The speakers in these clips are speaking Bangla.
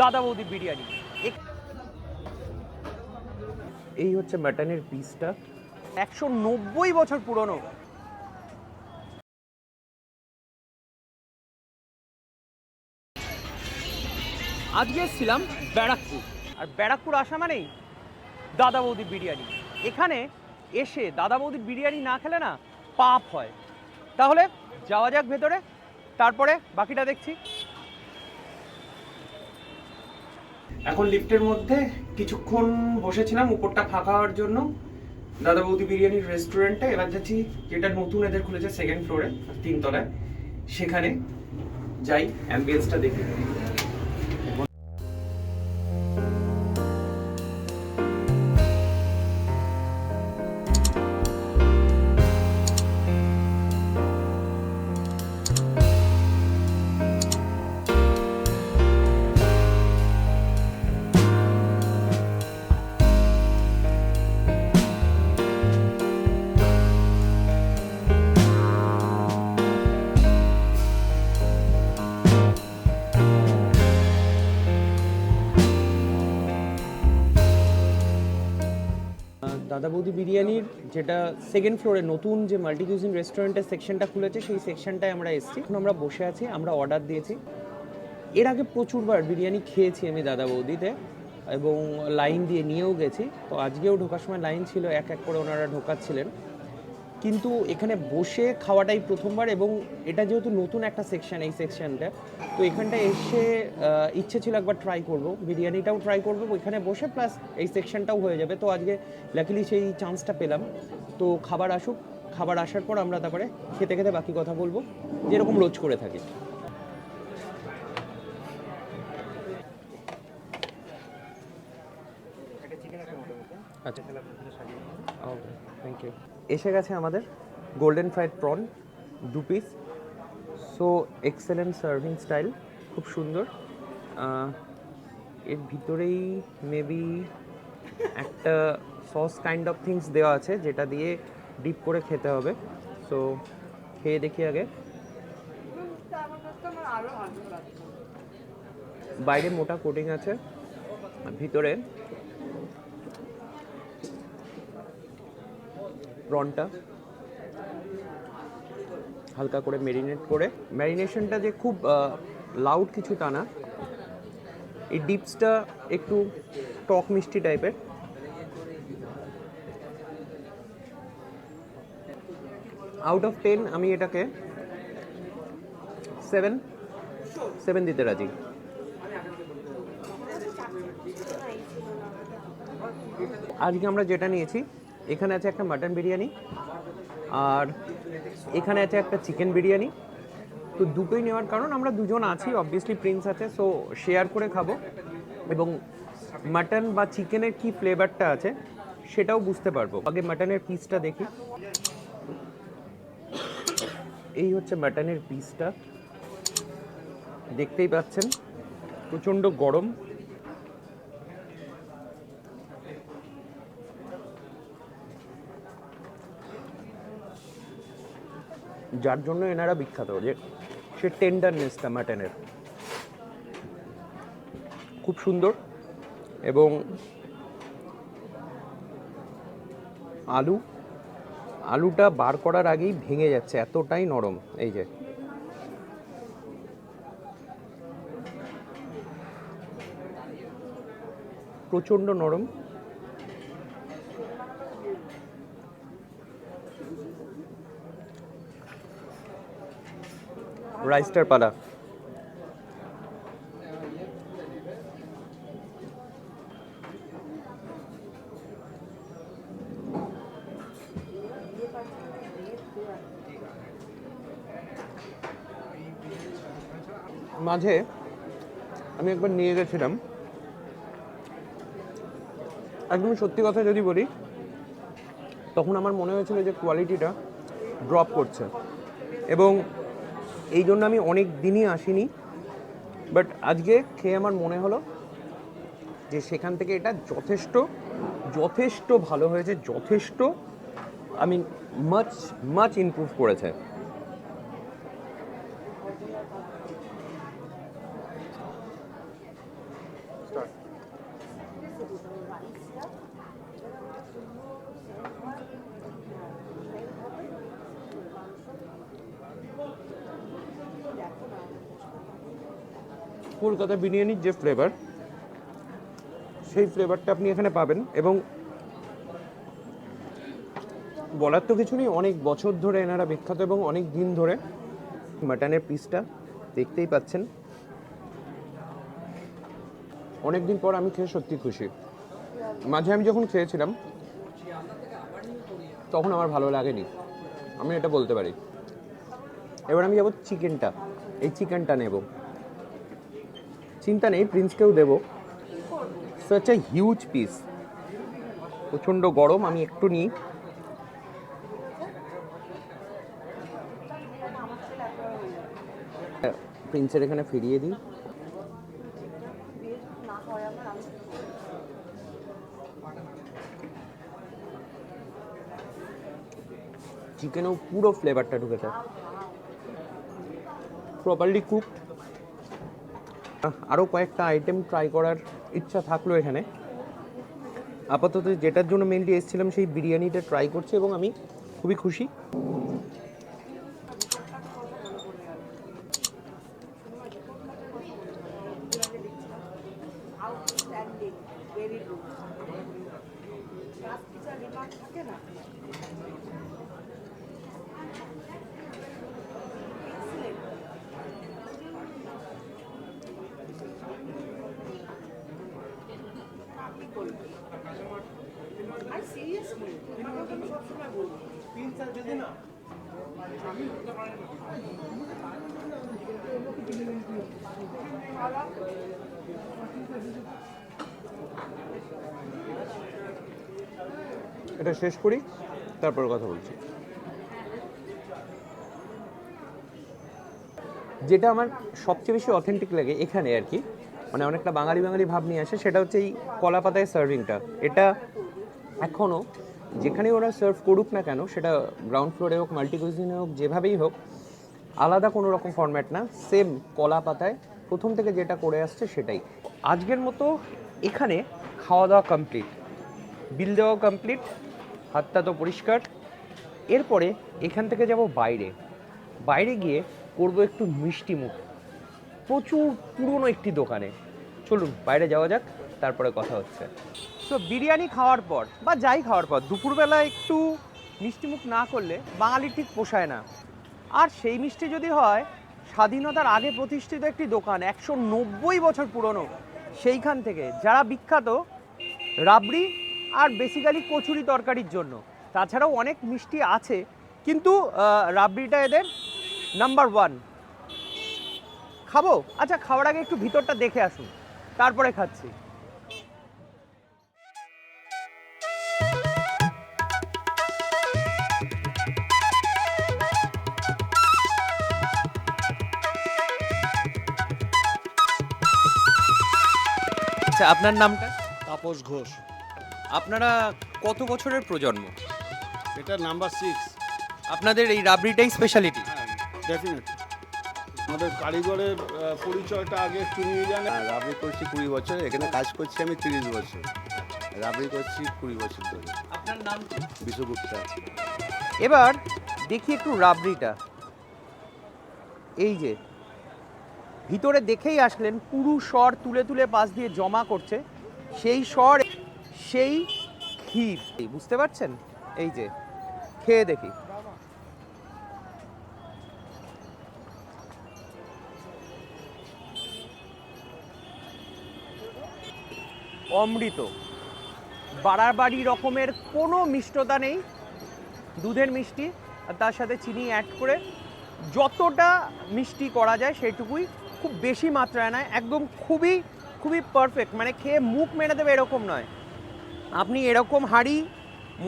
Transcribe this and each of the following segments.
দাদা বৌদি বিরিয়ানি। এই হচ্ছে মাটনের পিসটা একশো নব্বই বছর পুরনো। আজকে এসেছিলাম ব্যারাকপুর। আর ব্যারাকপুর আসা মানেই দাদা বৌদি বিরিয়ানি। এখানে এসে দাদা বৌদির বিরিয়ানি না খেলে না পাপ হয়। তাহলে যাওয়া যাক ভেতরে তারপরে বাকিটা দেখছি। এখন লিফটের মধ্যে কিছুক্ষণ বসেছিলাম উপরটা ফাঁকা হওয়ার জন্য। দাদা বৌদি বিরিয়ানির রেস্টুরেন্টে এবার যাচ্ছি যেটা নতুন এদের খুলেছে সেকেন্ড ফ্লোরে তিনতলায়। সেখানে যাই অ্যাম্বিয়েন্সটা দেখি। দাদা বৌদি বিরিয়ানির যেটা সেকেন্ড ফ্লোরে নতুন যে মাল্টি কিউজিন রেস্টুরেন্টের সেকশনটা খুলেছে, সেই সেকশনটায় আমরা এসেছি। এখন আমরা বসে আছি, আমরা অর্ডার দিয়েছি। এর আগে প্রচুরবার বিরিয়ানি খেয়েছি আমি দাদা বৌদিতে এবং লাইন দিয়ে নিয়েও গেছি। তো আজকেও ঢোকার সময় লাইন ছিল, এক এক করে ওনারা ঢোকাচ্ছিলেন। কিন্তু এখানে বসে খাওয়াটাই প্রথমবার এবং এটা যেহেতু নতুন একটা সেকশন এই সেকশনটা তো এখানটা এসে ইচ্ছে ছিল একবার ট্রাই করব। বিরিয়ানিটাও ট্রাই করব এখানে বসে প্লাস এই সেকশনটাও হয়ে যাবে। তো আজকে লাকিলি সেই চান্সটা পেলাম। তো খাবার আসুক খাবার আসার পর আমরা তারপরে খেতে খেতে বাকি কথা বলব যেরকম রোজ করে থাকি। আচ্ছা। থ্যাংক ইউ এসে গেছে আমাদের গোল্ডেন ফ্রাইড প্রন দু piece so excellent serving style খুব সুন্দর। এর ভিতরেই মেবি একটা সস কাইন্ড অফ থিংস দেওয়া আছে, যেটা দিয়ে ডিপ করে খেতে হবে। সো খেয়ে দেখি আগে। বাইরে মোটা কোটিং আছে ভিতরে প্রনটা হালকা করে মেরিনেট করে। ম্যারিনেশনটা যে খুব লাউড কিছু তা না। এই ডিপসটা একটু টক মিষ্টি টাইপের আউট অফ টেন আমি এটাকে সেভেন সেভেন দিতে রাজি। আজকে আমরা যেটা নিয়েছি এখানে আছে একটা মাটন বিরিয়ানি আর এখানে আছে একটা চিকেন বিরিয়ানি। তো দুটোই নেওয়ার কারণ আমরা দুজন আছি অবভিয়াসলি প্রিন্স আছে সো শেয়ার করে খাব। এবং মাটন বা চিকেনের কি ফ্লেভারটা আছে সেটাও বুঝতে পারব। আগে মাটনের পিসটা দেখি। এই হচ্ছে মাটনের পিসটা দেখতেই পাচ্ছেন, প্রচণ্ড গরম। যার জন্য এনারা বিখ্যাত যে সে টেন্ডারনেসটা মাটনের। খুব সুন্দর এবং আলু, আলুটা বার করার আগেই ভেঙে যাচ্ছে, এতটাই নরম, এই যে। প্রচণ্ড নরম। রাইস্টার পালা। মাঝে আমি একবার নিয়ে গেছিলাম। একদম সত্যি কথা যদি বলি, তখন আমার মনে হয়েছিল যে কোয়ালিটিটা ড্রপ করছে। এবং এই জন্য আমি অনেক দিনই আসিনি। বাট আজকে খেয়ে আমার মনে হলো যে সেখান থেকে এটা যথেষ্ট যথেষ্ট ভালো হয়েছে, যথেষ্ট আমি মাচ মাচ ইম্প্রুভ করেছে। কলকাতা বিরিয়ানির যে ফ্লেভার সেই ফ্লেভারটা আপনি এখানে পাবেন এবং বলার তো কিছু নেই, অনেক বছর ধরে এনারা বিখ্যাত এবং অনেক দিন ধরে মাটনের পিসটা দেখতেই পাচ্ছেন। অনেক দিন পর আমি খেয়ে সত্যি খুশি। মাঝে আমি যখন খেয়েছিলাম, তখন আমার ভালো লাগেনি। আমি এটা বলতে পারি। এবার আমি যাব চিকেনটা এই চিকেনটা নেব। চিন্তা নেই, প্রিন্সকেও দেবো। সাচ এ হিউজ পিস প্রচণ্ড গরম, আমি একটু নিই। প্রিন্সের এখানে ফিরিয়ে দিই। চিকেনেও পুরো ফ্লেভারটা ঢুকেছে। প্রপারলি কুকড আরও কয়েকটা আইটেম ট্রাই করার ইচ্ছা থাকল এখানে। আপাতত যেটার জন্য মেনলি এসেছিলাম সেই বিরিয়ানিটা ট্রাই করছি এবং আমি খুবই খুশি। এটা শেষ করি, তারপর কথা বলছি। যেটা আমার সবচেয়ে বেশি অথেন্টিক লাগে এখানে আর কি মানে অনেকটা বাঙালি বাঙালি ভাব নিয়ে আসে, সেটা হচ্ছে এই কলা পাতায় সার্ভিংটা এটা এখনও যেখানে ওরা সার্ভ করুক না কেন, সেটা গ্রাউন্ড ফ্লোরে হোক মাল্টি কুইজিনে হোক, যেভাবেই হোক, আলাদা কোনো রকম ফরম্যাট না সেম কলা পাতায় প্রথম থেকে যেটা করে আসছে সেটাই। আজকের মতো এখানে খাওয়া দাওয়া কমপ্লিট বিল দেওয়া কমপ্লিট হাতটা তো পরিষ্কার। এরপরে এখান থেকে যাব বাইরে। বাইরে গিয়ে করব একটু মিষ্টি মুখ। প্রচুর পুরনো একটি দোকানে। চলুন, বাইরে যাওয়া যাক, তারপরে কথা হচ্ছে। তো বিরিয়ানি খাওয়ার পর বা যাই খাওয়ার পর, দুপুরবেলা একটু মিষ্টিমুখ না করলে বাঙালির ঠিক পোষায় না। আর সেই মিষ্টি যদি হয়, স্বাধীনতার আগে প্রতিষ্ঠিত একটি দোকান একশো নব্বই বছর পুরনো, সেইখান থেকে, যারা বিখ্যাত, রাবড়ি আর বেসিক্যালি কচুরি তরকারির জন্য। তাছাড়াও অনেক মিষ্টি আছে, কিন্তু রাবড়িটা এদের নাম্বার ওয়ান খাব? আচ্ছা খাওয়ার আগে একটু ভিতরটা দেখে আসুন। তারপরে খাচ্ছি। আচ্ছা আপনার নামটা? তাপস ঘোষ। আপনারা কত বছরের প্রজন্ম? এটা নাম্বার সিক্স আপনাদের এই রাবড়িটাই স্পেশালিটি হ্যাঁ আমাদের কারিগরের পরিচয়টা আগে একটু নিয়ে জানে হ্যাঁ, রাবড়ি করছি কুড়ি বছর এখানে কাজ করছি আমি তিরিশ বছর। রাবড়ি করছি কুড়ি বছর ধরে। আপনার নাম বিশ্বগুপ্তা। এবার দেখি একটু রাবড়িটা। এই যে ভিতরে দেখেই আসলেন পুরু স্বর তুলে তুলে পাশ দিয়ে জমা করছে। সেই স্বর, সেই ক্ষীর। বুঝতে পারছেন? এই যে, খেয়ে দেখি। অমৃত। বাড়াবাড়ি রকমের কোনো মিষ্টতা নেই। দুধের মিষ্টি, আর তার সাথে চিনি অ্যাড করে যতটা মিষ্টি করা যায় সেটুকুই খুব বেশি মাত্রায় নয়, একদম খুবই খুবই পারফেক্ট মানে খেয়ে মুখ মেরে দেবে এরকম নয়। আপনি এরকম হাঁড়ি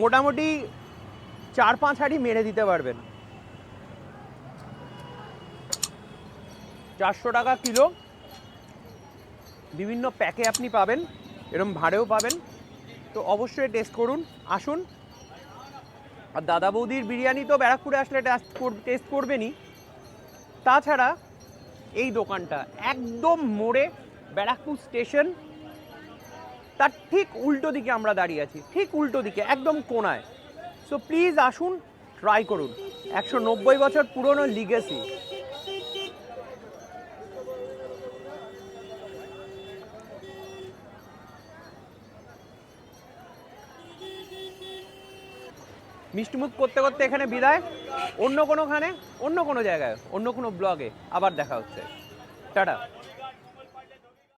মোটামুটি চার পাঁচ হাঁড়ি মেরে দিতে পারবেন। চারশো টাকা কিলো। বিভিন্ন প্যাকে আপনি পাবেন এরকম ভাড়েও পাবেন। তো অবশ্যই টেস্ট করুন, আসুন। আর দাদা বৌদির বিরিয়ানি তো ব্যারাকপুরে আসলে টেস্ট করবেনই। তাছাড়া এই দোকানটা একদম মোড়ে ব্যারাকপুর স্টেশন। তার ঠিক উল্টো দিকে আমরা দাঁড়িয়ে আছি, ঠিক উল্টো দিকে, একদম কোনায়। সো প্লিজ আসুন ট্রাই করুন। একশো নব্বই বছর পুরনো লিগেসি মিষ্টিমুখ করতে করতে এখানে বিদায়। অন্য কোনোখানে, অন্য কোনো জায়গায়, অন্য কোনো ব্লগে আবার দেখা হচ্ছে। টাটা।